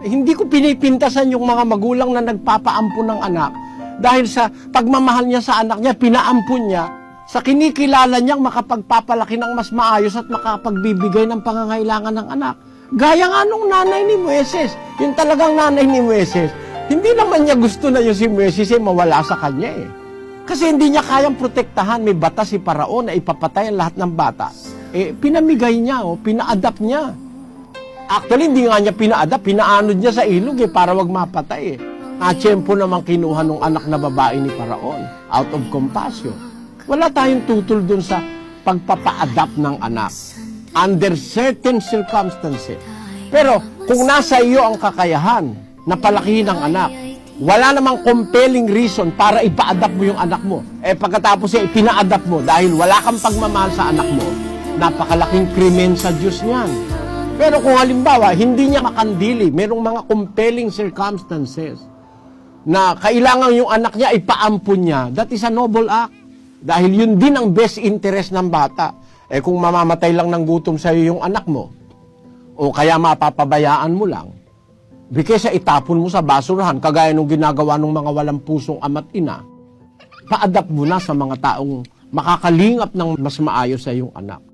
Hindi ko pinipintasan yung mga magulang na nagpapaampun ng anak dahil sa pagmamahal niya sa anak niya, pinaampun niya sa kinikilala niyang makapagpapalaki ng mas maayos at makapagbibigay ng pangangailangan ng anak. Gaya nga nung nanay ni Moises, yung talagang nanay ni Moises, hindi naman niya gusto na yung si Moises ay mawala sa kanya eh. Kasi hindi niya kayang protektahan, may batas si Paraon na ipapatay ang lahat ng bata. Eh, pinamigay niya, oh, pina-adapt niya. Actually, hindi nga niya pina-adapt, pinaanod niya sa ilog eh, para wag mapatay eh. Natsyempo naman kinuha ng anak na babae ni Paraon, out of compassion. Wala tayong tutol dun sa pagpapa-adapt ng anak under certain circumstances. Pero kung nasa iyo ang kakayahan na palakihin ang anak, wala namang compelling reason para ipa-adapt mo yung anak mo. Eh pagkatapos eh, pina-adapt mo dahil wala kang pagmamahal sa anak mo, napakalaking krimen sa Diyos niyan. Pero kung halimbawa, hindi niya makandili, merong mga compelling circumstances na kailangan yung anak niya ipaampun niya, that is a noble act. Dahil yun din ang best interest ng bata. Eh kung mamamatay lang ng gutom sa iyo yung anak mo, o kaya mapapabayaan mo lang, bigay sa itapon mo sa basurahan, kagaya nung ginagawa ng mga walang pusong ama't ina, pa-adapt mo na sa mga taong makakalingap ng mas maayos sa iyong anak.